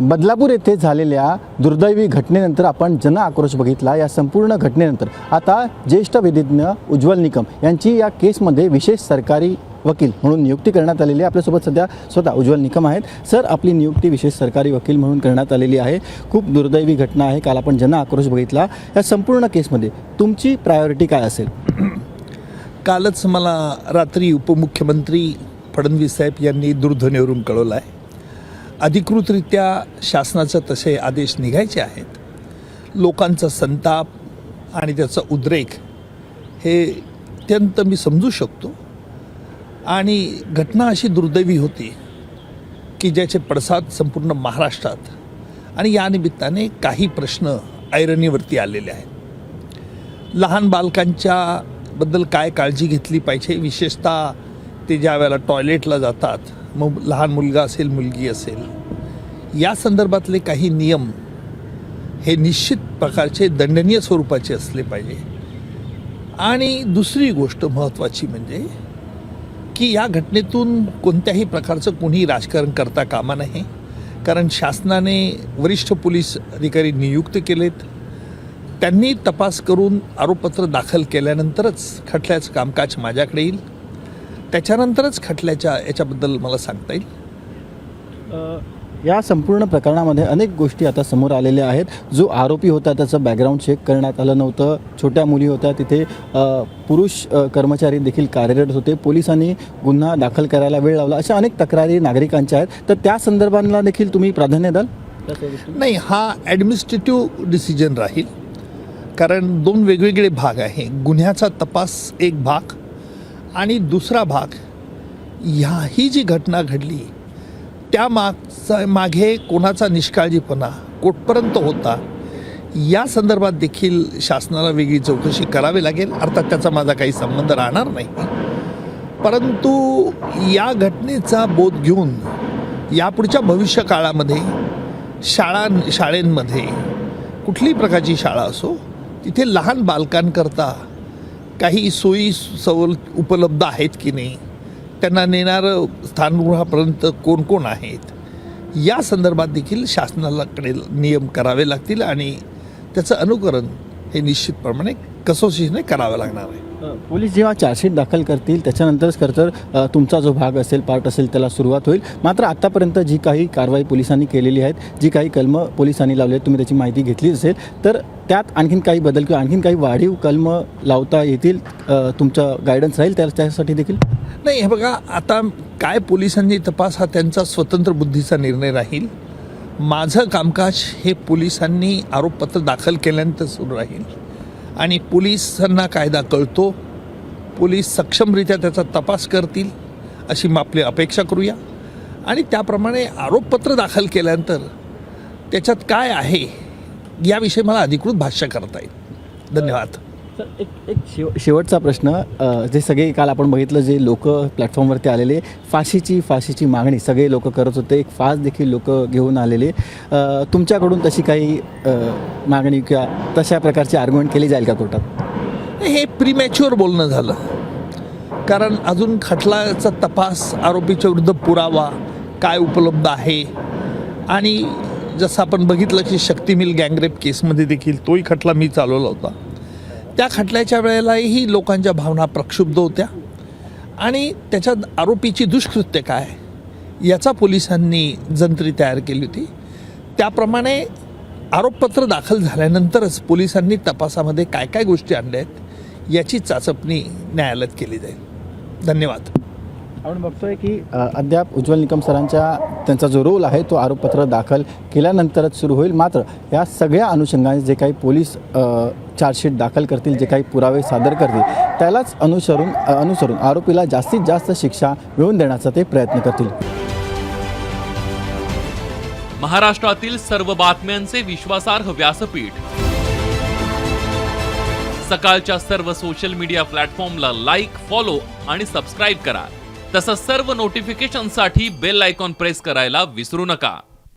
बदलापूर येथे झालेल्या दुर्दैवी घटनेनंतर आपण जन आक्रोश बघितला या संपूर्ण घटनेनंतर. आता ज्येष्ठ विधिज्ञ उज्ज्वल निकम यांची या केसमध्ये विशेष सरकारी वकील म्हणून नियुक्ती करण्यात आलेली आहे. आपल्यासोबत सध्या स्वतः उज्ज्वल निकम आहेत. सर आपली नियुक्ती विशेष सरकारी वकील म्हणून करण्यात आलेली आहे. खूप दुर्दैवी घटना आहे. काल आपण जन आक्रोश बघितला. या संपूर्ण केसमध्ये तुमची प्रायोरिटी काय असेल? कालच मला रात्री उपमुख्यमंत्री फडणवीस साहेब यांनी दूरध्वनीवरून कळवलं आहे. अधिकृतरित्या शासनाचं तसे आदेश निघायचे आहेत. लोकांचा संताप आणि त्याचा उद्रेक हे अत्यंत मी समजू शकतो. आणि घटना अशी दुर्दैवी होती की ज्याचे पडसाद संपूर्ण महाराष्ट्रात आणि या निमित्ताने काही प्रश्न ऐरणीवरती आलेले आहेत. लहान बालकांच्या बद्दल काय काळजी घेतली पाहिजे? विशेषतः ते ज्या वेळेला टॉयलेटला जातात मग लहान मुलगा असेल मुलगी असेल या संदर्भातले काही नियम हे निश्चित प्रकारचे दंडनीय स्वरूपाचे असले पाहिजे. आणि दुसरी गोष्ट महत्त्वाची म्हणजे की या घटनेतून कोणत्याही प्रकारचं कोणी राजकारण करता कामा नाही कारण शासनाने वरिष्ठ पोलीस अधिकारी नियुक्त केलेत. त्यांनी तपास करून आरोपपत्र दाखल केल्यानंतरच खटल्याचं कामकाज माझ्याकडे येईल. त्याच्यानंतरच खटल्याच्या याच्याबद्दल मला सांगता येईल. या संपूर्ण प्रकरणामध्ये अनेक गोष्टी आता समोर आलेल्या आहेत. जो आरोपी होता त्याचं बॅकग्राऊंड चेक करण्यात आलं नव्हतं. छोट्या मुली होत्या. तिथे पुरुष कर्मचारी देखील कार्यरत होते. पोलिसांनी गुन्हा दाखल करायला वेळ लावला. अशा अनेक तक्रारी नागरिकांच्या आहेत. तर त्या संदर्भांना देखील तुम्ही प्राधान्य द्याल? नाही हा ॲडमिनिस्ट्रेटिव्ह डिसिजन राहील. कारण दोन वेगवेगळे भाग आहे. गुन्ह्याचा तपास एक भाग आणि दुसरा भाग ह्या ही जी घटना घडली त्या मागचा मागे कोणाचा निष्काळजीपणा कुठपर्यंत होता या संदर्भात देखील शासनाला वेगळी चौकशी करावी लागेल. अर्थात त्याचा माझा काही संबंध राहणार नाही. परंतु या घटनेचा बोध घेऊन यापुढच्या भविष्य काळामध्ये शाळां शाळेंमध्ये कुठलीही प्रकारची शाळा असो तिथे लहान बालकांकरता काही सोयी सवल उपलब्ध आहेत की नाही? त्यांना नेणारं स्थानगृहापर्यंत कोण कोण आहेत? या संदर्भात देखील शासनाकडे नियम करावे लागतील आणि त्याचं अनुकरण हे निश्चितप्रमाणे कसोशीने करावं लागणार आहे. पोलीस जेव्हा चार्जशीट दाखल करतील त्याच्यानंतरच खरं तर तुमचा जो भाग असेल पार्ट असेल त्याला सुरुवात होईल. मात्र आत्तापर्यंत जी काही कारवाई पोलिसांनी केलेली आहेत जी काही कलमं पोलिसांनी लावली आहेत तुम्ही त्याची माहिती घेतली असेल तर त्यात आणखीन काही बदल किंवा आणखीन काही वाढीव कलमं लावता येतील तुमचं गायडन्स राहील त्या त्यासाठी देखील? नाही हे बघा आता काय पोलिसांनी तपास हा त्यांचा स्वतंत्र बुद्धीचा निर्णय राहील. माझं कामकाज हे पोलिसांनी आरोपपत्र दाखल केल्यानंतर सुरू राहील. आणि पोलिसांना कायदा कळतो. पोलीस सक्षमरित्या त्याचा तपास करतील अशी मग आपली अपेक्षा करूया. आणि त्याप्रमाणे आरोपपत्र दाखल केल्यानंतर त्याच्यात काय आहे याविषयी मला अधिकृत भाष्य करता येईल. धन्यवाद. सर एक एक शेव शेवटचा प्रश्न जे सगळे काल आपण बघितलं जे लोक प्लॅटफॉर्मवरती आलेले फाशीची फाशीची मागणी सगळे लोक करत होते. एक फास देखील लोक घेऊन आलेले. तुमच्याकडून तशी काही मागणी किंवा तशा प्रकारची आर्ग्युमेंट केली जाईल का कोर्टात? हे प्रीमॅच्युअर बोलणं झालं. कारण अजून खटलाचा तपास आरोपीच्या विरुद्ध पुरावा काय उपलब्ध आहे? आणि जसं आपण बघितलं की शक्ती मिल गँगरेप केसमध्ये देखील तोही खटला मी चालवला होता. त्या खटल्याच्या वेळेलाही लोकांच्या भावना प्रक्षुब्ध होत्या. आणि त्याच्यात आरोपीची दुष्कृत्य काय? याचा पोलिसांनी जंत्री तयार केली होती. त्याप्रमाणे आरोपपत्र दाखल झाल्यानंतरच पोलिसांनी तपासामध्ये काय काय गोष्टी आणल्या आहेत याची चाचपणी न्यायालयात केली जाईल. धन्यवाद. आपण बघतोय की अद्याप उज्ज्वल निकम सरांच्या त्यांचा जो रोल आहे तो आरोपपत्र दाखल केल्यानंतरच सुरू होईल. मात्र या सगळ्या अनुषंगाने जे काही पोलीस चार्जशीट दाखल करतील जे काही पुरावे सादर करतील त्यालाच अनुसरून अनुसरून आरोपीला जास्तीत जास्त शिक्षा मिळवून देण्याचा ते प्रयत्न करतील. महाराष्ट्रातील सर्व बातम्यांचे विश्वासार्ह व्यासपीठ. सकाळच्या सर्व सोशल मीडिया प्लॅटफॉर्मला लाईक फॉलो आणि सबस्क्राईब करा. तसंच सर्व नोटिफिकेशनसाठी बेल आयकॉन प्रेस करायला विसरू नका.